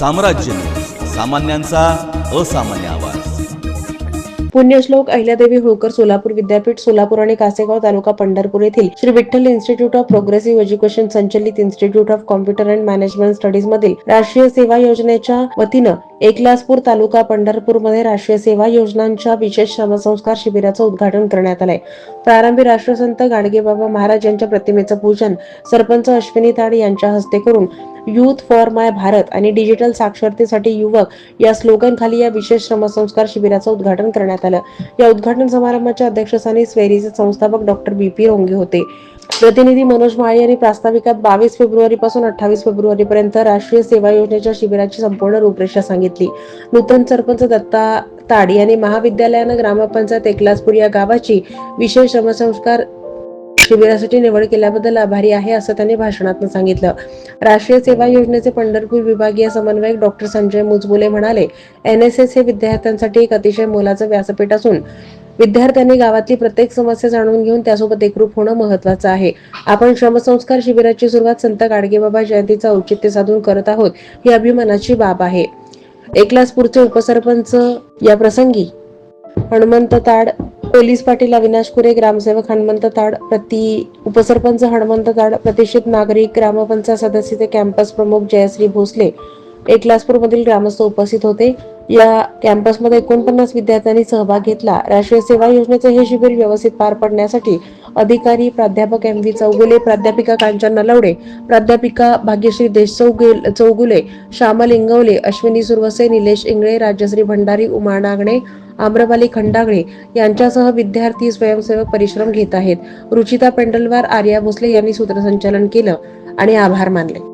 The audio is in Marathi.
साम्राज्य सामान्यांचा असामान्य आवाज. पुण्यश्लोक अहिल्यादेवी होळकर सोलापूर विद्यापीठ सोलापूर आणि कासेगाव तालुका पंढरपूर येथील Shri Vitthal Institute of Progressive Education संचलित Institute of Computer and Management Studies मधील राष्ट्रीय सेवा योजनेच्या वतीनं एकलासपूर तालुका पंढरपूरमध्ये राष्ट्रीय सेवा योजनांच्या विशेष श्रमसंस्कार शिबिराचं उद्घाटन करण्यात आलंय. प्रारंभी राष्ट्रसंत गाडगेबाबा महाराज यांच्या प्रतिमेचं पूजन सरपंच अश्विनी ताड यांच्या हस्ते करून युथ फॉर माय भारत आणि डिजिटल साक्षरतेसाठी युवक या स्लोगन खाली या विशेष श्रमसंस्कार शिबिराचं उद्घाटन करण्यात आलं. या उद्घाटन समारंभाच्या अध्यक्षस्थानी स्वेरीचे संस्थापक डॉक्टर बी पी रोंगे होते. प्रतिनिधी मनोज माळी यांनी प्रास्ताविकात बावीस फेब्रुवारी पासून अठ्ठावीस फेब्रुवारी पर्यंत राष्ट्रीय सेवा योजनेच्या शिबिराची संपूर्ण रूपरेषा सांगितली. नूतन सरपंच दत्ता ताड यांनी महाविद्यालयानं ग्रामपंचायत एकलासपूर या गावाची विशेष श्रमसंस्कार शिबिरासाठी निवड केल्याबद्दल आभारी आहे असं त्यांनी भाषणात सांगितलं. राष्ट्रीय सेवा योजनेचे पंढरपूर विभागीय समन्वयक डॉक्टर संजय मुजबुले म्हणाले एन एस एस हे विद्यार्थ्यांसाठी एक अतिशय मोलाचं व्यासपीठ असून विद्यार्थ्यांनी गावातली प्रत्येक समस्या जाणून घेऊन त्यासोबत एकरूप होणं महत्वाचं आहे. आपण श्रमसंस्कार शिबिराची सुरुवात संत गाडगेबाबा जयंतीचं औचित्य साधून करत आहोत ही अभिमानाची बाब आहे. एकलासपूरचे उपसरपंच या प्रसंगी हनुमंत ताड पोलीस पाटील अविनाश कुरे ग्रामसेवक हनुमंत ताड प्रति उपसरपंच हनुमंत ताड प्रतिष्ठित नागरिक ग्रामपंचायत सदस्य ते कॅम्पस प्रमुख जयश्री भोसले. एकलासपूर मधील ग्रामस्थ उपस्थित होते. या कॅम्पसमध्ये एकोणपन्नास विद्यार्थ्यांनी सहभाग घेतला. राष्ट्रीय सेवा योजनेचे हे शिबिर व्यवस्थित पार पडण्यासाठी अधिकारी प्राध्यापक एम व्ही चौगुले प्राध्यापिका कांचन नलवडे प्राध्यापिका भाग्यश्री देश चौगुल चौगुले श्यामल इंगवले अश्विनी सुरवसे निलेश इंगळे राजश्री भंडारी उमा नागणे आम्रपाली खंडागळे यांच्यासह विद्यार्थी स्वयंसेवक परिश्रम घेत आहेत. रुचिता पेंडलवार आर्या भोसले यांनी सूत्रसंचालन केलं आणि आभार मानले.